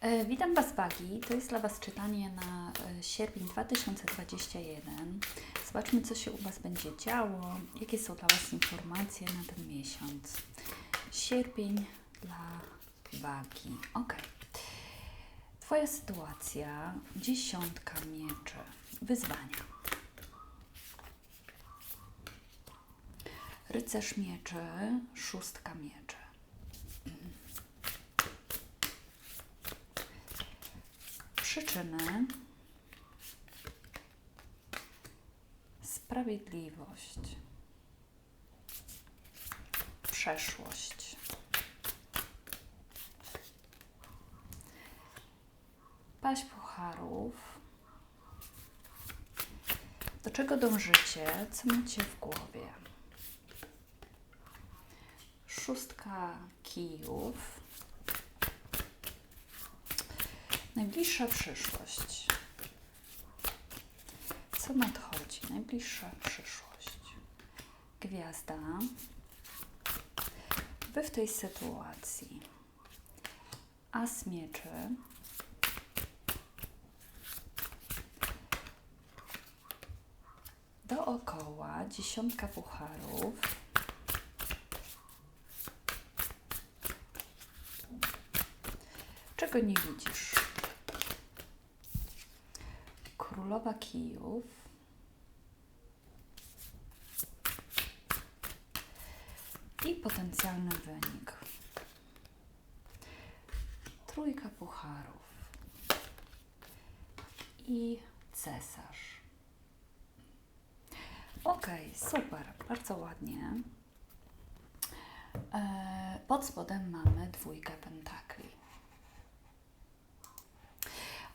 E, Witam Was Wagi. To jest dla Was czytanie na e, sierpień 2021. Zobaczmy, co się u Was będzie działo, jakie są dla Was informacje na ten miesiąc. Sierpień dla Wagi. Ok. Twoja sytuacja, dziesiątka mieczy, wyzwania. Rycerz mieczy, szóstka mieczy. Przyczyny. Sprawiedliwość. Przeszłość. Paść pucharów. Do czego dążycie? Co macie w głowie? Szóstka kijów. Najbliższa przyszłość. Co nadchodzi? Najbliższa przyszłość. Gwiazda. Wy w tej sytuacji. As mieczy. Dookoła dziesiątka pucharów. Czego nie widzisz? Królowa kijów. I potencjalny wynik. Trójka pucharów. I cesarz. Ok, super, bardzo ładnie. E, Pod spodem mamy dwójkę pentakli.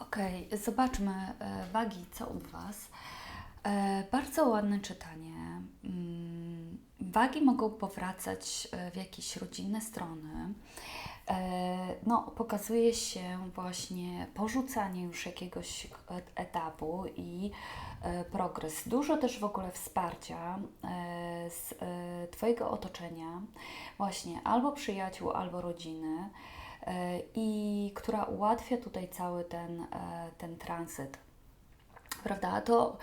Okej, zobaczmy e, wagi, co u Was. E, bardzo ładne czytanie. Mm, Wagi mogą powracać e, w jakieś rodzinne strony. No, pokazuje się właśnie porzucanie już jakiegoś etapu i progres. Dużo też w ogóle wsparcia z Twojego otoczenia, właśnie albo przyjaciół, albo rodziny i która ułatwia tutaj cały ten, e, ten tranzyt. Prawda? To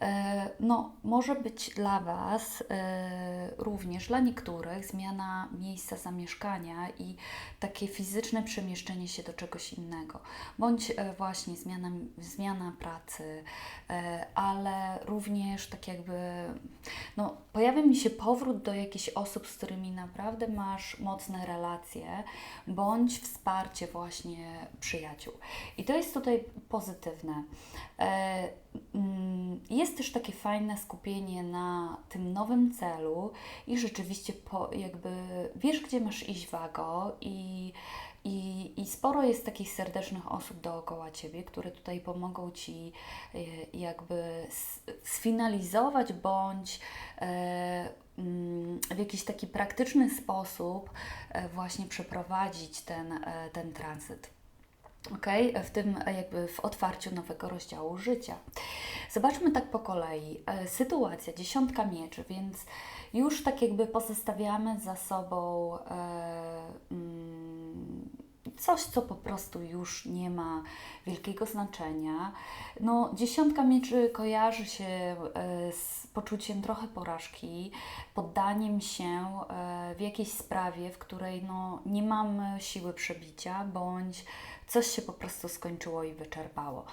e, no, może być dla Was e, również, dla niektórych, zmiana miejsca zamieszkania i takie fizyczne przemieszczenie się do czegoś innego, bądź e, właśnie zmiana, zmiana pracy, ale również tak jakby no, pojawia mi się powrót do jakichś osób, z którymi naprawdę masz mocne relacje, bądź wsparcie właśnie przyjaciół. I to jest tutaj pozytywne. Mm, Jest też takie fajne skupienie na tym nowym celu i rzeczywiście po, jakby wiesz, gdzie masz iść wago i, i, i sporo jest takich serdecznych osób dookoła Ciebie, które tutaj pomogą Ci e, jakby sfinalizować bądź e, mm, w jakiś taki praktyczny sposób e, właśnie przeprowadzić ten, ten tranzyt. Ok, w tym e, jakby w otwarciu nowego rozdziału życia. Zobaczmy tak po kolei. E, Sytuacja, dziesiątka mieczy, więc już tak jakby pozostawiamy za sobą e, mm, coś, co po prostu już nie ma wielkiego znaczenia. No, dziesiątka mieczy kojarzy się e, z poczuciem trochę porażki, poddaniem się e, w jakiejś sprawie, w której no, nie mamy siły przebicia, bądź coś się po prostu skończyło i wyczerpało.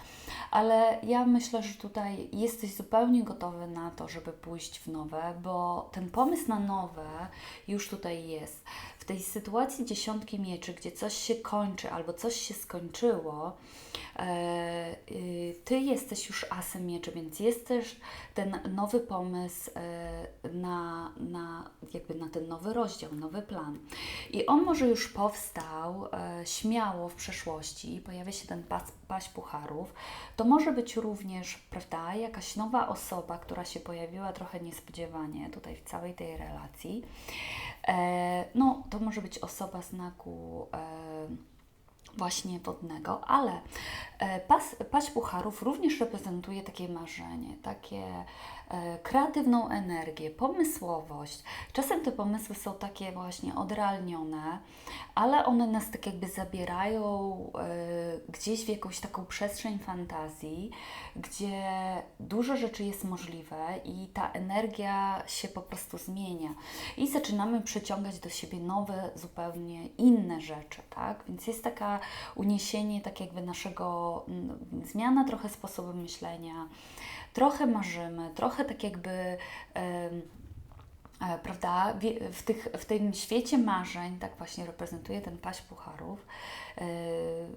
Ale ja myślę, że tutaj jesteś zupełnie gotowy na to, żeby pójść w nowe, bo ten pomysł na nowe już tutaj jest. W tej sytuacji dziesiątki mieczy, gdzie coś się kończy albo coś się skończyło, ty jesteś już asem mieczy, więc jest też ten nowy pomysł e, na, na, jakby na ten nowy rozdział, nowy plan. I on może już powstał e, śmiało w przeszłości, pojawia się ten pas, paść pucharów. To może być również, prawda, jakaś nowa osoba, która się pojawiła trochę niespodziewanie tutaj w całej tej relacji. E, no, to może być osoba znaku e, właśnie wodnego, ale e, pas, paść pucharów również reprezentuje takie marzenie, takie kreatywną energię, pomysłowość. Czasem te pomysły są takie właśnie odrealnione, ale one nas tak jakby zabierają e, gdzieś w jakąś taką przestrzeń fantazji, gdzie dużo rzeczy jest możliwe i ta energia się po prostu zmienia i zaczynamy przyciągać do siebie nowe, zupełnie inne rzeczy, tak? Więc jest taka uniesienie tak jakby naszego, zmiana trochę sposobu myślenia, trochę marzymy, trochę tak jakby e, prawda, w, tych, w tym świecie marzeń, tak właśnie reprezentuje ten paść pucharów, e,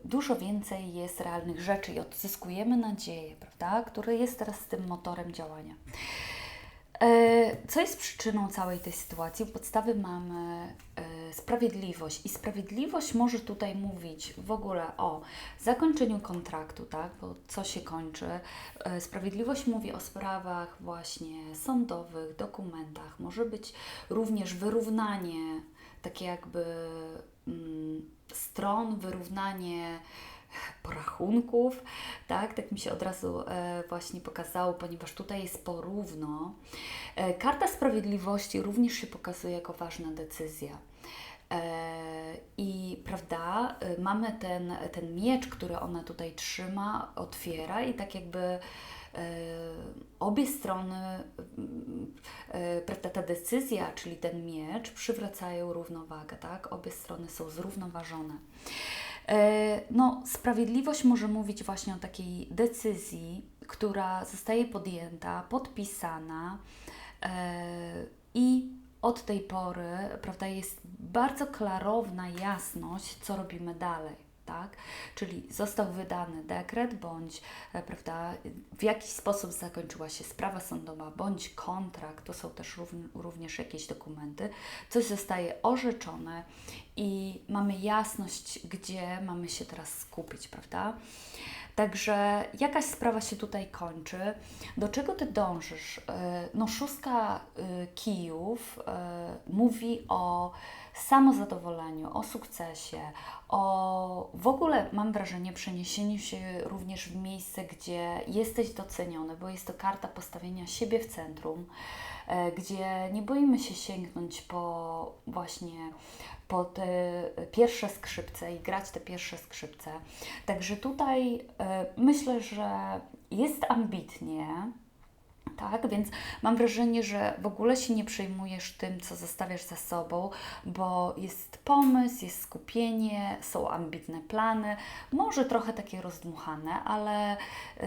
dużo więcej jest realnych rzeczy i odzyskujemy nadzieję, prawda, który jest teraz tym motorem działania. E, Co jest przyczyną całej tej sytuacji? U podstawy mamy sprawiedliwość i sprawiedliwość może tutaj mówić w ogóle o zakończeniu kontraktu, tak? Bo co się kończy? E, Sprawiedliwość mówi o sprawach właśnie sądowych, dokumentach. Może być również wyrównanie, takie jakby mm, stron, wyrównanie porachunków, tak? Tak mi się od razu e, właśnie pokazało, ponieważ tutaj jest porówno. E, Karta Sprawiedliwości również się pokazuje jako ważna decyzja. E, I prawda, e, mamy ten, ten miecz, który ona tutaj trzyma, otwiera i tak jakby e, obie strony, mm, e, prawda, ta decyzja, czyli ten miecz, przywracają równowagę, tak? Obie strony są zrównoważone. E, No, sprawiedliwość może mówić właśnie o takiej decyzji, która zostaje podjęta, podpisana i od tej pory, prawda, jest bardzo klarowna jasność, co robimy dalej. Tak? Czyli został wydany dekret, bądź e, prawda, w jakiś sposób zakończyła się sprawa sądowa, bądź kontrakt, to są też równ- również jakieś dokumenty, coś zostaje orzeczone i mamy jasność, gdzie mamy się teraz skupić, prawda? Także jakaś sprawa się tutaj kończy. Do czego ty dążysz? E, No, szóstka e, kijów e, mówi o samozadowoleniu, o sukcesie, o w ogóle mam wrażenie przeniesieniu się również w miejsce, gdzie jesteś doceniony, bo jest to karta postawienia siebie w centrum, gdzie nie boimy się sięgnąć po właśnie po te pierwsze skrzypce i grać te pierwsze skrzypce. Także tutaj e, myślę, że jest ambitnie, tak, więc mam wrażenie, że w ogóle się nie przejmujesz tym, co zostawiasz za sobą, bo jest pomysł, jest skupienie, są ambitne plany, może trochę takie rozdmuchane, ale yy,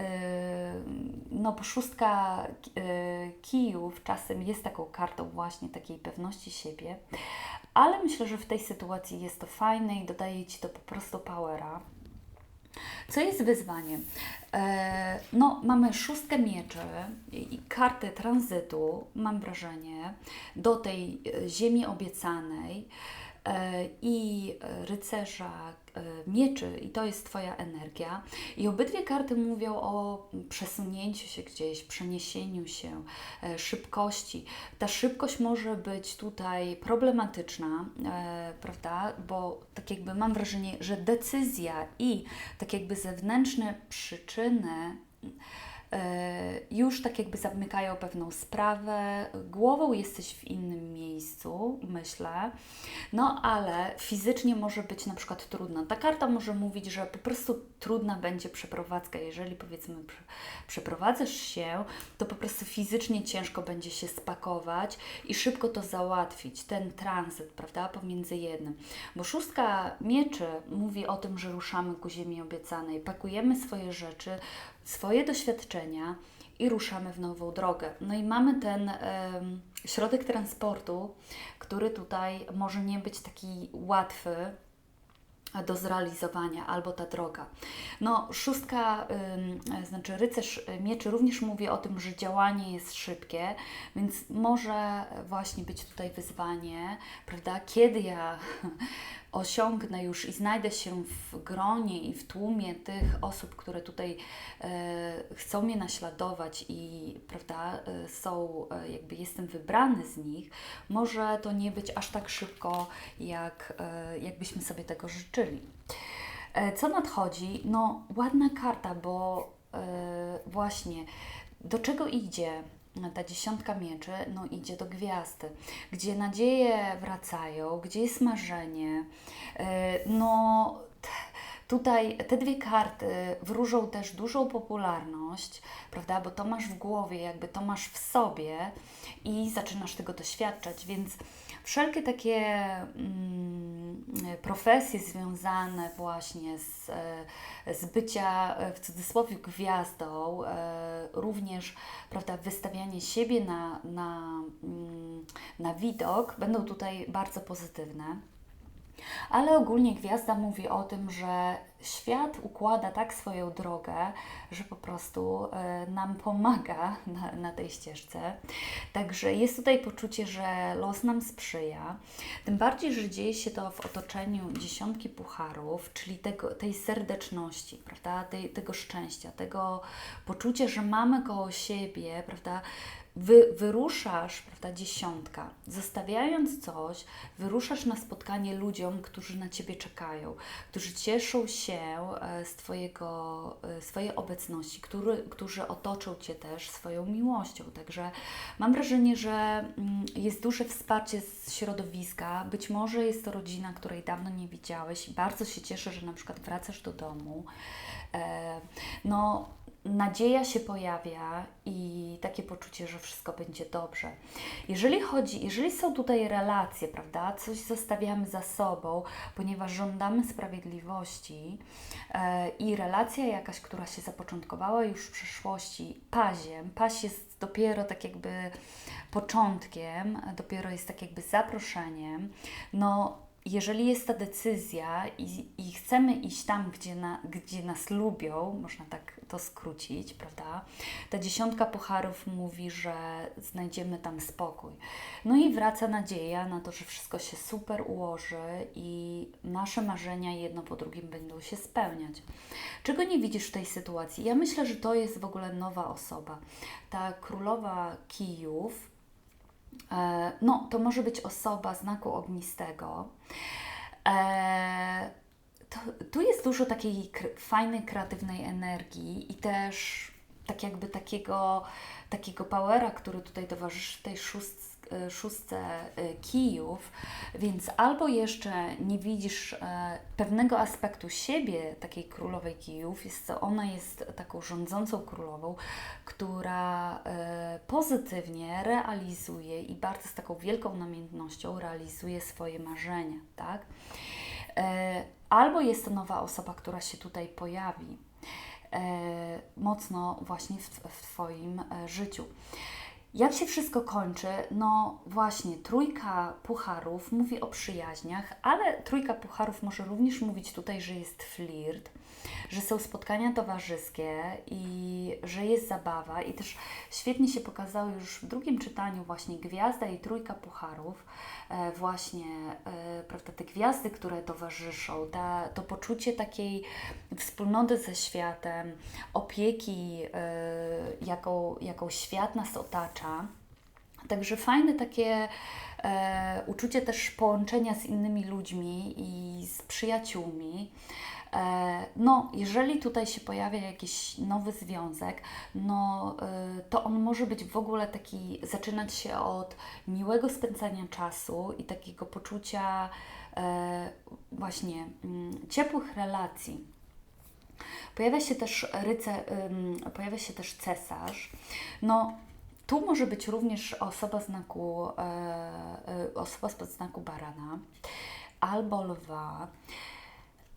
no, szóstka yy, kijów czasem jest taką kartą właśnie takiej pewności siebie, ale myślę, że w tej sytuacji jest to fajne i dodaje Ci to po prostu powera. Co jest wyzwaniem? E, no, mamy szóstkę mieczy i kartę tranzytu, mam wrażenie, do tej e, ziemi obiecanej i e, rycerza e, mieczy, i to jest Twoja energia. I obydwie karty mówią o przesunięciu się gdzieś, przeniesieniu się, e, szybkości. Ta szybkość może być tutaj problematyczna, e, prawda? Bo tak jakby mam wrażenie, że decyzja i tak jakby zewnętrzne przyczyny e, już tak jakby zamykają pewną sprawę, głową jesteś w innym miejscu, myślę, no ale fizycznie może być na przykład trudna. Ta karta może mówić, że po prostu trudna będzie przeprowadzka. Jeżeli powiedzmy prze- przeprowadzasz się, to po prostu fizycznie ciężko będzie się spakować i szybko to załatwić, ten tranzyt, prawda, pomiędzy jednym. Bo szóstka mieczy mówi o tym, że ruszamy ku ziemi obiecanej, pakujemy swoje rzeczy, swoje doświadczenia i ruszamy w nową drogę. No i mamy ten środek transportu, który tutaj może nie być taki łatwy, do zrealizowania, albo ta droga. No, szóstka, znaczy rycerz mieczy również mówi o tym, że działanie jest szybkie, więc może właśnie być tutaj wyzwanie, prawda? Kiedy ja osiągnę już i znajdę się w gronie i w tłumie tych osób, które tutaj e, chcą mnie naśladować i prawda, e, są, e, jakby jestem wybrany z nich, może to nie być aż tak szybko, jak, jakbyśmy sobie tego życzyli. Co nadchodzi? No, ładna karta, bo właśnie do czego idzie ta dziesiątka mieczy? No, idzie do gwiazdy, gdzie nadzieje wracają, gdzie jest marzenie. E, no, tutaj te dwie karty wróżą też dużą popularność, prawda? Bo to masz w głowie, jakby to masz w sobie i zaczynasz tego doświadczać, więc wszelkie takie mm, profesje związane właśnie z, e, z bycia e, w cudzysłowie gwiazdą, również prawda, wystawianie siebie na, na, mm, na widok będą tutaj bardzo pozytywne. Ale ogólnie gwiazda mówi o tym, że świat układa tak swoją drogę, że po prostu e, nam pomaga na, na tej ścieżce. Także jest tutaj poczucie, że los nam sprzyja. Tym bardziej, że dzieje się to w otoczeniu dziesiątki pucharów, czyli tego, tej serdeczności, prawda? Tej, tego szczęścia, tego poczucia, że mamy koło siebie, prawda? Wy, wyruszasz, prawda, dziesiątka, zostawiając coś, wyruszasz na spotkanie ludziom, którzy na Ciebie czekają, którzy cieszą się e, z twojego, e, swojej obecności, który, którzy otoczą Cię też swoją miłością. Także mam wrażenie, że mm, jest duże wsparcie z środowiska. Być może jest to rodzina, której dawno nie widziałeś i bardzo się cieszę, że na przykład wracasz do domu. E, No, nadzieja się pojawia i takie poczucie, że wszystko będzie dobrze. Jeżeli chodzi, jeżeli są tutaj relacje, prawda, coś zostawiamy za sobą, ponieważ żądamy sprawiedliwości e, i relacja jakaś, która się zapoczątkowała już w przeszłości, paziem, paź jest dopiero tak jakby początkiem, dopiero jest tak jakby zaproszeniem, no jeżeli jest ta decyzja i, i chcemy iść tam, gdzie, na, gdzie nas lubią, można tak to skrócić, prawda? Ta dziesiątka pucharów mówi, że znajdziemy tam spokój. No i wraca nadzieja na to, że wszystko się super ułoży i nasze marzenia jedno po drugim będą się spełniać. Czego nie widzisz w tej sytuacji? Ja myślę, że to jest w ogóle nowa osoba. Ta królowa kijów, No, to może być osoba znaku ognistego. E, to, tu jest dużo takiej fajnej, kreatywnej energii i też tak jakby takiego, takiego powera, który tutaj towarzyszy tej szóst, e, szóstce e, kijów, więc albo jeszcze nie widzisz e, pewnego aspektu siebie, takiej królowej kijów, jest to ona jest taką rządzącą królową, która e, pozytywnie realizuje i bardzo z taką wielką namiętnością realizuje swoje marzenia, tak? Albo jest to nowa osoba, która się tutaj pojawi mocno właśnie w, w Twoim życiu. Jak się wszystko kończy? No właśnie, trójka pucharów mówi o przyjaźniach, ale trójka pucharów może również mówić tutaj, że jest flirt, że są spotkania towarzyskie i że jest zabawa. I też świetnie się pokazały już w drugim czytaniu właśnie gwiazda i trójka pucharów, e, właśnie e, prawda, te gwiazdy, które towarzyszą, ta, to poczucie takiej wspólnoty ze światem, opieki, e, jaką, jaką świat nas otacza. Także fajne takie e, uczucie też połączenia z innymi ludźmi i z przyjaciółmi. E, no, jeżeli tutaj się pojawia jakiś nowy związek, no e, to on może być w ogóle taki, zaczynać się od miłego spędzania czasu i takiego poczucia e, właśnie mm, ciepłych relacji. Pojawia się też ryce, pojawia się też cesarz. No, tu może być również osoba znaku, e, e, osoba z znaku barana albo lwa.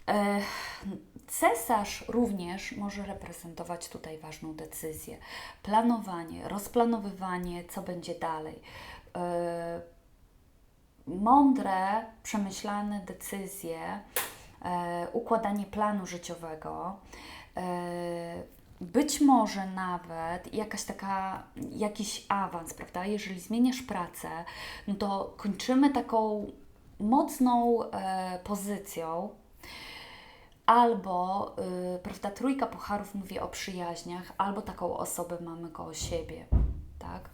E, Cesarz również może reprezentować tutaj ważną decyzję, planowanie, rozplanowywanie, co będzie dalej. Mądre, przemyślane decyzje, układanie planu życiowego. E, być może nawet jakaś taka, jakiś awans, prawda? Jeżeli zmieniasz pracę, no to kończymy taką mocną e, pozycją, albo, y, prawda, trójka pucharów mówi o przyjaźniach, albo taką osobę mamy koło siebie, tak?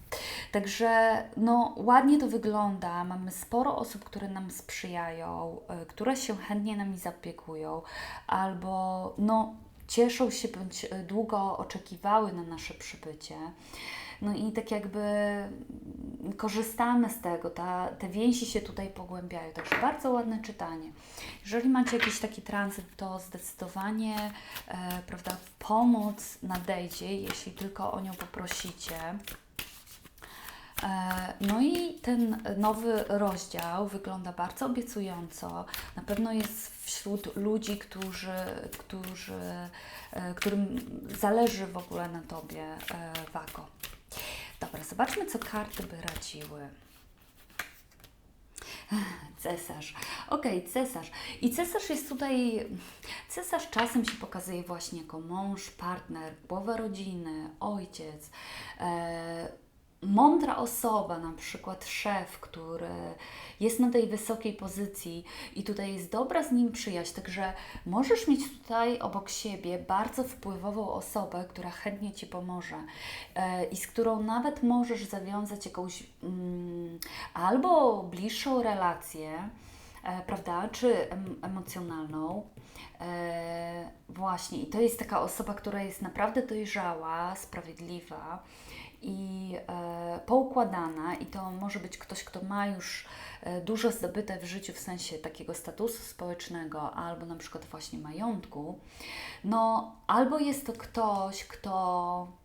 Także no, ładnie to wygląda. Mamy sporo osób, które nam sprzyjają, y, które się chętnie nami zaopiekują, albo no, cieszą się bądź y, długo oczekiwały na nasze przybycie. No i tak jakby korzystamy z tego, ta, te więzi się tutaj pogłębiają. Także bardzo ładne czytanie. Jeżeli macie jakiś taki tranzyt, to zdecydowanie e, prawda, pomoc nadejdzie, jeśli tylko o nią poprosicie. E, No i ten nowy rozdział wygląda bardzo obiecująco. Na pewno jest wśród ludzi, którzy, którzy, e, którym zależy w ogóle na Tobie, e, Wago. Dobra, zobaczmy, co karty by radziły. Cesarz. Okej, cesarz. I cesarz jest tutaj. Cesarz czasem się pokazuje właśnie jako mąż, partner, głowa rodziny, ojciec. Mądra osoba, na przykład szef, który jest na tej wysokiej pozycji i tutaj jest dobra z nim przyjaźń, także możesz mieć tutaj obok siebie bardzo wpływową osobę, która chętnie Ci pomoże e, i z którą nawet możesz zawiązać jakąś mm, albo bliższą relację, e, prawda, czy em, emocjonalną. E, właśnie, i to jest taka osoba, która jest naprawdę dojrzała, sprawiedliwa i e, poukładana, i to może być ktoś, kto ma już e, dużo zdobyte w życiu w sensie takiego statusu społecznego, albo na przykład właśnie majątku. No, albo jest to ktoś, kto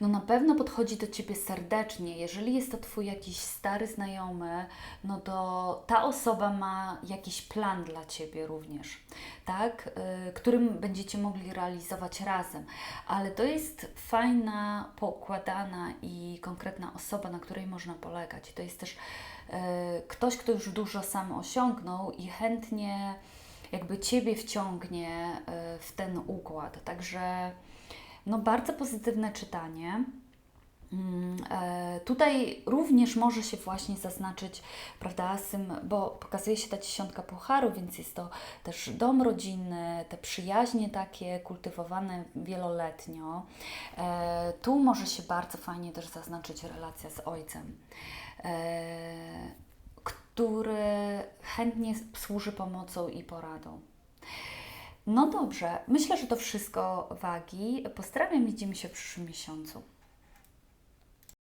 no na pewno podchodzi do Ciebie serdecznie. Jeżeli jest to Twój jakiś stary znajomy, no to ta osoba ma jakiś plan dla Ciebie również, tak? Y, którym będziecie mogli realizować razem. Ale to jest fajna, poukładana i konkretna osoba, na której można polegać. To jest też y, ktoś, kto już dużo sam osiągnął i chętnie jakby Ciebie wciągnie y, w ten układ. Także no bardzo pozytywne czytanie. Mm, e, Tutaj również może się właśnie zaznaczyć, prawda, z tym, bo pokazuje się ta dziesiątka pucharu, więc jest to też dom rodzinny, te przyjaźnie takie kultywowane wieloletnio. E, Tu może się bardzo fajnie też zaznaczyć relacja z ojcem, e, który chętnie służy pomocą i poradą. No dobrze, myślę, że to wszystko wagi. Pozdrawiam, widzimy się w przyszłym miesiącu.